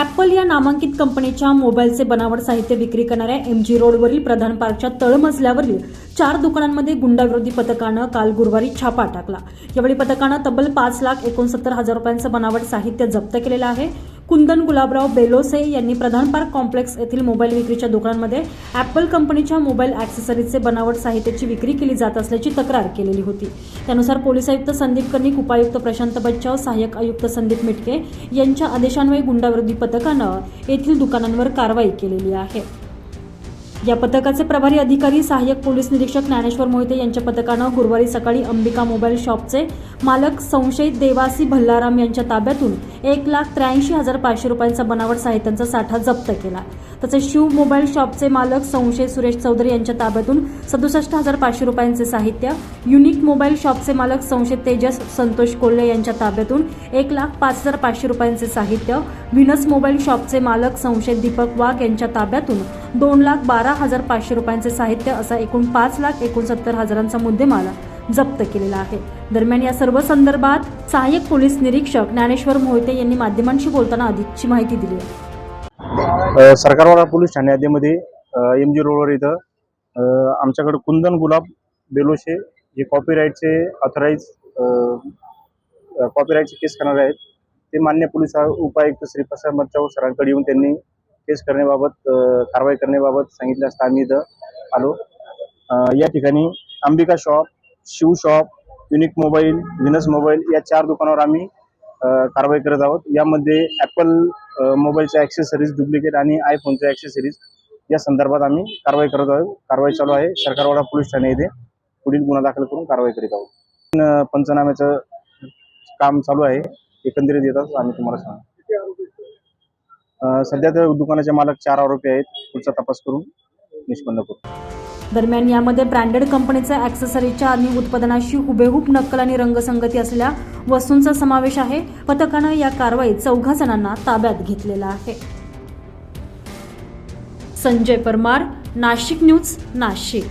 Apple या नामांकित कंपनीच्या मोबाईलचे बनावट साहित्य विक्री करणाऱ्या एम जी रोडवरील प्रधान पार्कच्या तळमजल्यावरील चार दुकानांमध्ये गुंडाविरोधी पथकानं काल गुरुवारी छापा टाकला. यावेळी पथकानं तब्बल पाच लाख एकोणसत्तर हजार रुपयांचं बनावट साहित्य जप्त केलेलं आहे. कुंदन गुलाबराव बेलोसे यांनी प्रधान पार्क कॉम्प्लेक्स येथील मोबाईल विक्रीच्या दुकानांमध्ये ॲपल कंपनीच्या मोबाईल ॲक्सेसरीजचे बनावट साहित्याची विक्री केली जात असल्याची तक्रार केलेली होती. त्यानुसार पोलीस आयुक्त संदीप कर्णिक उपायुक्त प्रशांत बच्चाव सहाय्यक आयुक्त संदीप मिटके यांच्या आदेशान्वये गुंडाविरोधी पथकानं येथील दुकानांवर कारवाई केलेली आहे. या पथकाचे प्रभारी अधिकारी सहाय्यक पोलीस निरीक्षक ज्ञानेश्वर मोहिते यांच्या पथकानं गुरुवारी सकाळी अंबिका मोबाईल शॉपचे मालक संशयित देवासी भल्लाराम यांच्या ताब्यातून एक लाख त्र्याऐंशी हजार पाचशे रुपयांचा बनावट साहित्यांचा साठा जप्त केला. तसेच शिव मोबाईल शॉपचे मालक संशय सुरेश चौधरी यांच्या ताब्यातून सदुसष्ट हजार पाचशे रुपयांचे साहित्य युनिक मोबाईल शॉपचे मालक संशय तेजस संतोष कोल्हे यांच्या ताब्यातून एक लाख पाच हजार पाचशे रुपयांचे साहित्य व्हिनस मोबाईल शॉपचे मालक संशय दीपक वाघ यांच्या ताब्यातून दोन लाख बारा हजार पाचशे रुपयांचे साहित्य असा एकूण पाच लाख एकोणसत्तर हजारांचा मुद्देमाल जप्त केलेला आहे. दरम्यान या सर्व संदर्भात सहाय्यक पोलीस निरीक्षक ज्ञानेश्वर मोहिते यांनी माध्यमांशी बोलताना अधिकची माहिती दिली आहे. सरकारवाडा पोलीस ठाणे यादीमध्ये एम जी रोडवर इथं आमच्याकडं आमच्याकडे कुंदन गुलाब बेलोशे जे कॉपीराईटचे ऑथराईज कॉपीराईटचे केस करणारे आहेत. ते मान्य पोलीस उपायुक्त श्री प्रसाद मच्छाव सरांकडे येऊन त्यांनी केस करण्याबाबत कारवाई करण्याबाबत सांगितले असता. आम्ही इथं आलो. या ठिकाणी Ambika shop Shiv shop unique mobile Venus mobile या चार दुकानावर आम्ही कारवाई करत आहोत. यामध्ये ॲपल मोबाईलच्या ॲक्सेसरीज डुप्लिकेट आणि आयफोनच्या ॲक्सेसरीज या संदर्भात आम्ही कारवाई करत आहोत. कारवाई चालू आहे. सरकारवाडा पोलीस ठाणे येथे पुढील गुन्हा दाखल करून कारवाई करीत आहोत. पंचनाम्याचं काम चालू आहे. एकंदरीत येतात आम्ही तुम्हाला सांगू. सध्या तर दुकानाचे मालक चार आरोपी आहेत. पुढचा तपास करून निष्पन्न करू. दरम्यान यामध्ये ब्रँडेड कंपनीच्या ॲक्सेसरीच्या आणि उत्पादनाशी हुबेहूब नक्कल आणि रंगसंगती असलेल्या वस्तूंचा समावेश आहे. पथकानं या कारवाईत चौघा जणांना ताब्यात घेतलेला आहे. संजय परमार नाशिक न्यूज नाशिक.